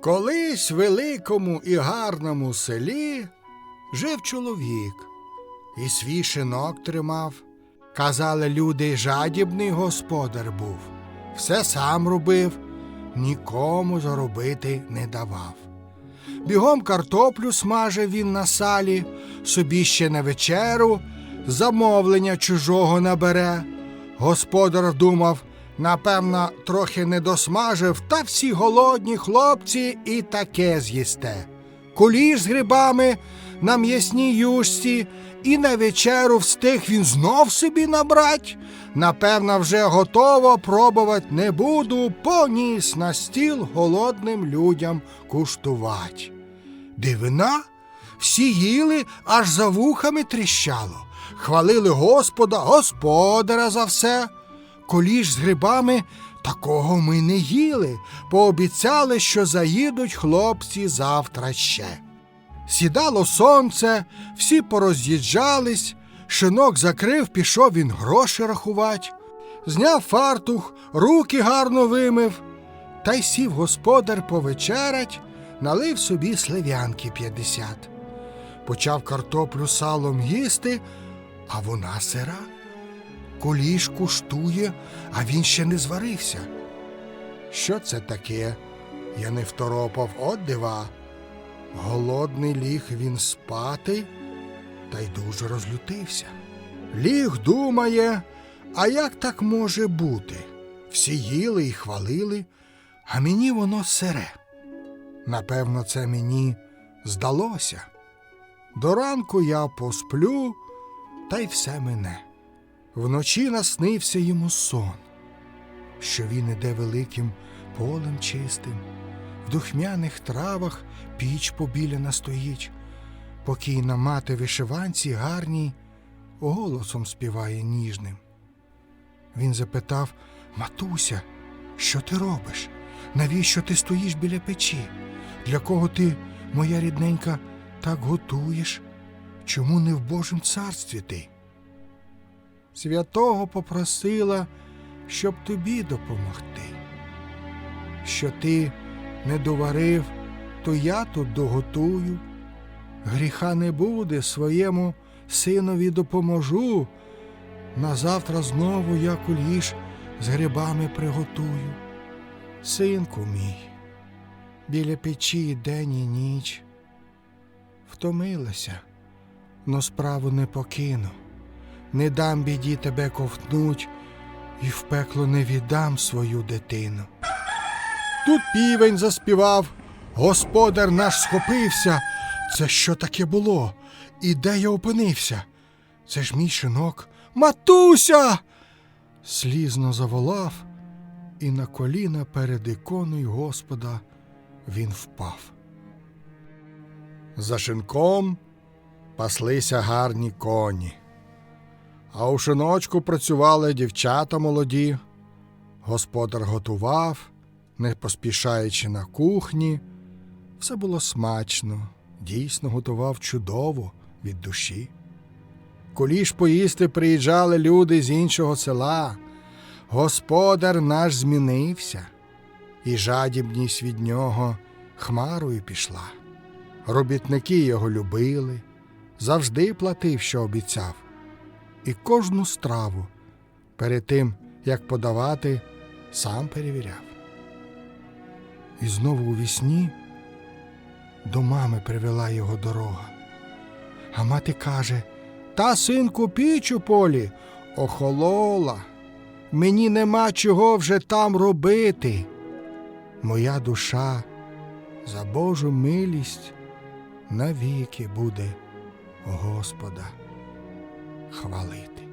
Колись в великому і гарному селі жив чоловік і свій шинок тримав. Казали люди, жадібний господар був, все сам робив, нікому заробити не давав. Бігом картоплю смажив він на салі, собі ще на вечеру замовлення чужого набере. Господар думав, напевно, трохи не досмажив, та всі голодні хлопці і таке з'їсте. Куліш з грибами на м'ясній юшці, і на вечеру встиг він знов собі набрать. Напевно, вже готово пробувати не буду, поніс на стіл голодним людям куштувать. Дивина, всі їли, аж за вухами тріщало. Хвалили Господа, Господара за все. Коліш з грибами такого ми не їли, пообіцяли, що заїдуть хлопці завтра ще. Сідало сонце, всі пороз'їжджались, шинок закрив, пішов він гроші рахувати, зняв фартух, руки гарно вимив, та й сів господар повечерять, налив собі слив'янки п'ятдесят. Почав картоплю салом їсти, а вона сира. Куліш куштує, а він ще не зварився. Що це таке? Я не второпав от дива. Голодний ліг він спати, та й дуже розлютився. Ліг думає, а як так може бути? Всі їли і хвалили, а мені воно сире. Напевно, це мені здалося. До ранку я посплю, та й все мене. Вночі наснився йому сон, що він іде великим полем чистим, в духмяних травах піч побіляна стоїть, покійна мати вишиванці гарній голосом співає ніжним. Він запитав Матуся, що ти робиш? Навіщо ти стоїш біля печі? Для кого ти, моя рідненька, так готуєш? Чому не в Божому царстві ти? Святого попросила, щоб тобі допомогти. Що ти не доварив, то я тут доготую. Гріха не буде, своєму синові допоможу. Назавтра знову я куліш з грибами приготую. Синку мій, біля печі день і ніч. Втомилася, но справу не покину. Не дам біді тебе ковтнуть, і в пекло не віддам свою дитину. Тут півень заспівав, господар наш схопився. Це що таке було? І де я опинився? Це ж мій шинок. Матуся. Слізно заволав, і на коліна перед іконою Господа він впав. За шинком паслися гарні коні. А у шиночку працювали дівчата молоді. Господар готував, не поспішаючи на кухні. Все було смачно, дійсно готував чудово від душі. Куліш поїсти приїжджали люди з іншого села. Господар наш змінився, і жадібність від нього хмарою пішла. Робітники його любили, завжди платив, що обіцяв і кожну страву перед тим, як подавати, сам перевіряв. І знову у вісні до мами привела його дорога. А мати каже Та, синку, піч у полі охолола. Мені нема чого вже там робити. Моя душа за Божу милість навіки буде Господа хвалити.